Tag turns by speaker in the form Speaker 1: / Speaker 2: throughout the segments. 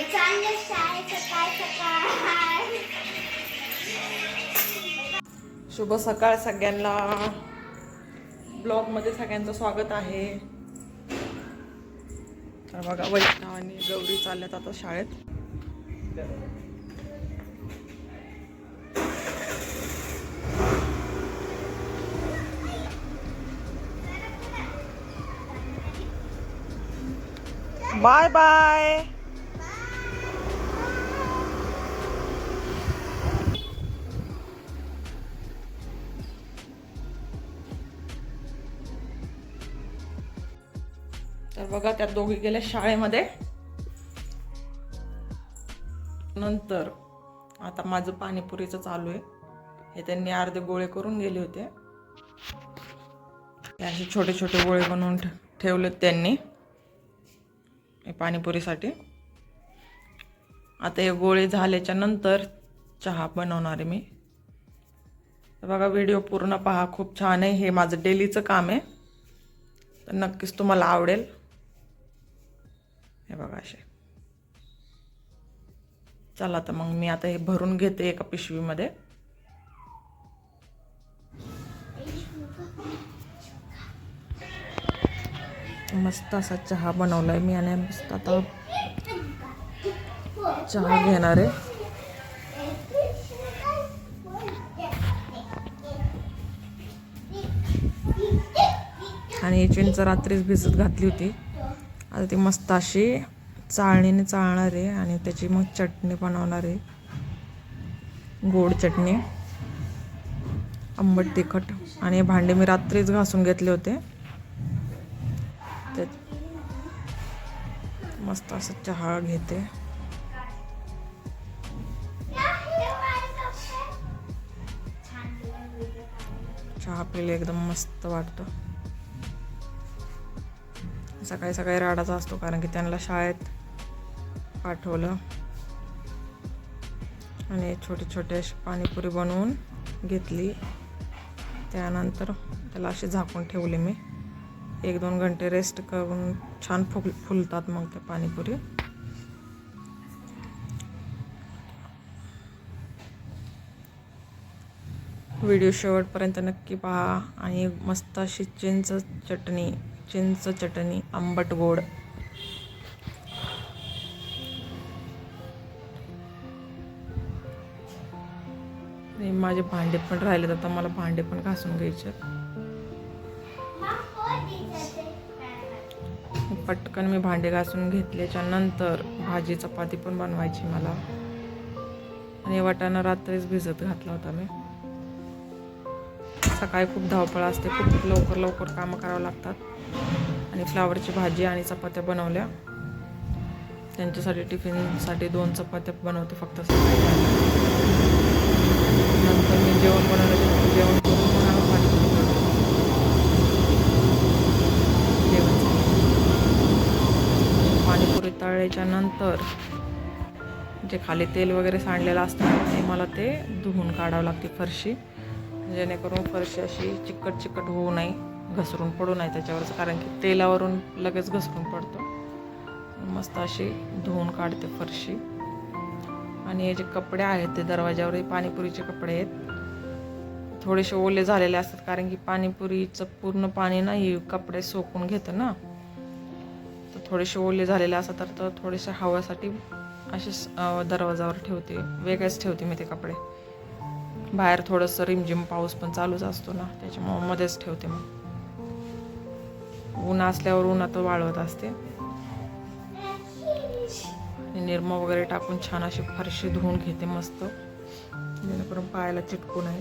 Speaker 1: मी चालले शाळेत सकाळ सकाळ.
Speaker 2: शुभ सकाळ सगळ्यांना. ब्लॉगमध्ये सगळ्यांचं स्वागत आहे. तर बघा वैष्णव आणि गौरी चालल्यात आता शाळेत. Bye bye. तर बघा त्या दोघी गेल्या शाळेमध्ये. नंतर आता माझं पाणीपुरीचं चालू आहे. हे त्यांनी अर्धे गोळे करून गेले होते. हे असे छोटे छोटे गोळे बनवून ठे- ठेवलेत त्यांनी. पाणीपुरीसाठी. आता हे गोळे झाल्याच्यानंतर चहा बनवणार आहे मी. तर बघा व्हिडिओ पूर्ण पहा. खूप छान आहे. हे माझं डेलीचं काम आहे. तर नक्कीच तुम्हाला आवडेल. असे. चला तर मग मी आता हे भरून घेते एका पिशवीमध्ये. मस्त असा चहा बनवलाय मी आणि मस्त आता चहा घेणार आहे. आणि चिंच रात्रीच भिजत घातली होती. आता ती मस्त अशी चाळणीने चाळणार आहे आणि त्याची मग चटणी बनवणार आहे. गोड चटणी आंबट तिखट आणि भांडे मी रात्रीच घासून घेतले होते. ते मस्त असं चहा घेते. चहा पिले एकदम मस्त वाटतं. सकाळी सकाळी राडाचा असतो कारण की त्यांना शाळेत पाठवलं आणि छोटे छोटे अशी पाणीपुरी बनवून घेतली. त्यानंतर त्याला असे झाकून ठेवले मी. एक दोन घंटे रेस्ट करून छान फुल फुलतात मग त्या पाणीपुरी. व्हिडिओ शेवटपर्यंत नक्की पहा. आणि मस्त अशी चिंच चटणी चिंच चटणी आंबट गोड. आणि माझे भांडे पण राहिलेत आता मला भांडे पण घासून घ्यायचे पटकन मी भांडे घासून घेतल्याच्या नंतर भाजी चपाती पण बनवायची मला. आणि वाटाणा रात्रीच भिजत घातला होता मी. सकाळी खूप धावपळ असते खूप लवकर लवकर कामं करावं लागतात. आणि फ्लावरची भाजी आणि चपात्या बनवल्या. त्यांच्यासाठी टिफिनसाठी दोन चपात्या बनवते फक्त सकाळी. नंतर मी जेवण बनवलं जेवण करून मग आम्ही जेवण पाणीपुरी तळल्याच्या नंतर जे खाली तेल वगैरे सांडलेलं असतं ते मला ते धुवून काढावं लागते फरशी. जेणेकरून फरशी अशी चिकट चिकट होऊ नये घसरून पडू नये त्याच्यावरच कारण की तेलावरून लगेच घसरून पडतो. मस्त अशी धुवून काढते फरशी. आणि हे जे कपडे आहेत ते दरवाज्यावर पाणीपुरीचे कपडे आहेत. थोडेसे ओले झालेले असतात कारण की पाणीपुरीचं पूर्ण पाणी ना हे कपडे सोकून घेतं ना. तर थोडेसे ओले झालेले असतात तर तर थोडेसे हवासाठी असेच दरवाजावर ठेवते. वेगळेच ठेवते मी ते कपडे. बाहेर थोडंसं रिमझिम पाऊस पण चालूच असतो ना त्याच्यामुळे मध्येच ठेवते मग. ऊन असल्यावर ऊन आता वाळवत असते. निरमा वगैरे टाकून छान अशी फरशी धुवून घेते मस्त. जेणेकरून पायाला चिटकू नये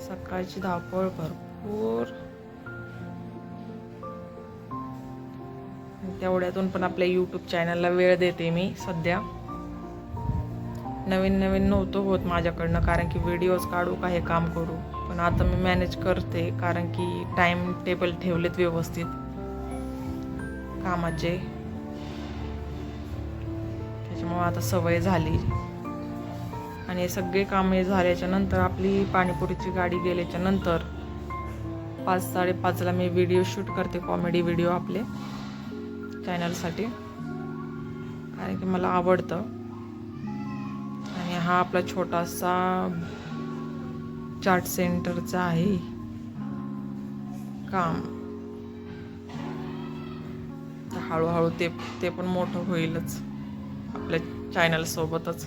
Speaker 2: सकाळची धावपळ भरपूर. तेवढ्यातून पण आपल्या यूट्यूब चॅनलला वेळ देते मी सध्या. नवीन नवीन नव्हतं होत माझ्याकडनं कारण की व्हिडिओज काढू का हे काम करू. पण आता मी मॅनेज करते कारण की टाईम टेबल ठेवलेत व्यवस्थित. कामाचे. त्याच्यामुळे आता सवय झाली. आणि हे सगळे कामे झाल्याच्यानंतर आपली पाणीपुरीची गाडी गेल्याच्यानंतर पाच साडेपाचला मी व्हिडिओ शूट करते कॉमेडी व्हिडिओ आपले चॅनलसाठी कारण की मला आवडतं. आणि हा आपला छोटासा चाट सेंटरचा आहे काम. तर हळूहळू ते ते पण मोठं होईलच. आपल्या चॅनल सोबतच.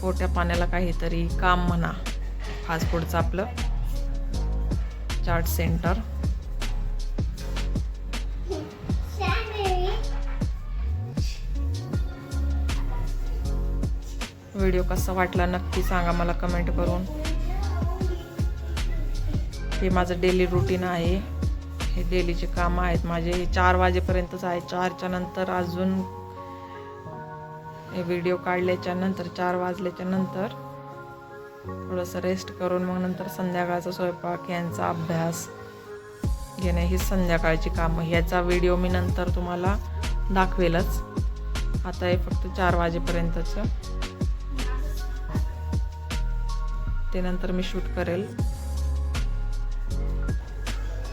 Speaker 2: पोट्या पाण्याला काहीतरी काम म्हणा. फास्ट फूडचं आपलं चाट सेंटर. व्हिडिओ कसा वाटला नक्की सांगा मला कमेंट करून. हे माझं डेली रुटीन आहे. हे डेलीचे काम आहेत. माझे हे चार वाजेपर्यंतच आहे. चारच्या नंतर अजून हे व्हिडिओ काढल्याच्या नंतर चार वाजल्याच्या नंतर थोडंसं रेस्ट करून मग नंतर संध्याकाळचा स्वयंपाक यांचा अभ्यास घेणे ही संध्याकाळची कामं. ह्याचा व्हिडिओ मी नंतर तुम्हाला दाखवेलच. आता हे फक्त चार वाजेपर्यंतचं. ते नंतर मी शूट करेल.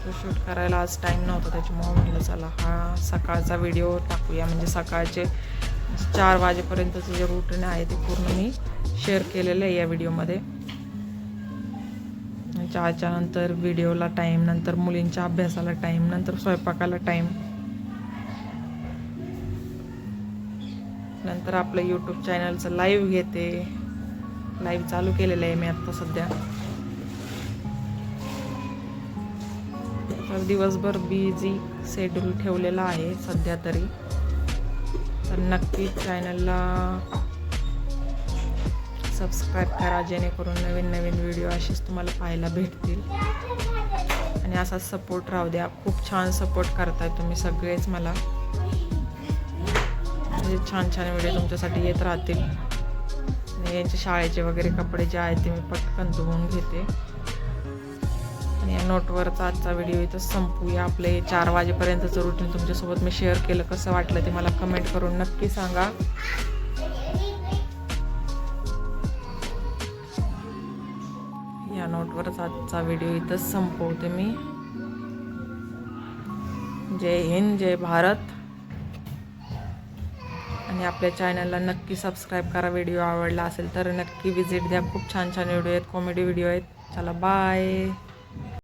Speaker 2: तो शूट करायला आज टाईम नव्हता त्याच्यामुळं म्हटलं चला हा सकाळचा व्हिडिओ टाकूया. म्हणजे सकाळचे चार वाजेपर्यंतचं जे रुटीन आहे ते पूर्ण मी शेअर केलेलं आहे या व्हिडिओमध्ये चहाच्या नंतर व्हिडिओला टाईम नंतर मुलींच्या अभ्यासाला टाईम नंतर स्वयंपाकाला टाईम नंतर आपलं यूट्यूब चॅनलचं लाईव्ह घेते. लाईव्ह चालू केलेलं आहे मी आत्ता सध्या. दिवसभर बिझी शेड्यूल ठेवलेला आहे सध्या तरी. तर नक्कीच चॅनलला सबस्क्राईब करा जेणेकरून नवीन नवीन व्हिडिओ असेच तुम्हाला पाहायला भेटतील. आणि असा सपोर्ट राहू द्या. खूप छान सपोर्ट करताय तुम्ही सगळेच मला. म्हणजे छान छान व्हिडिओ तुमच्यासाठी येत राहतील. आणि यांचे शाळेचे वगैरे कपडे जे आहेत ते मी पटकन धुवून घेते. आणि या नोटवरचा आजचा व्हिडिओ इथं संपूया. आपले चार वाजेपर्यंतचं रुटीन तुमच्यासोबत मी शेअर केलं. कसं वाटलं ते मला कमेंट करून नक्की सांगा. या नोटवरच आजचा व्हिडिओ इथंच संपवते मी. जय हिंद जय भारत. आणि आपल्या चॅनलला नक्की सबस्क्राईब करा. व्हिडिओ आवडला असेल तर नक्की विजिट द्या. खूप छान छान व्हिडिओ आहेत कॉमेडी व्हिडिओ आहेत. चला बाय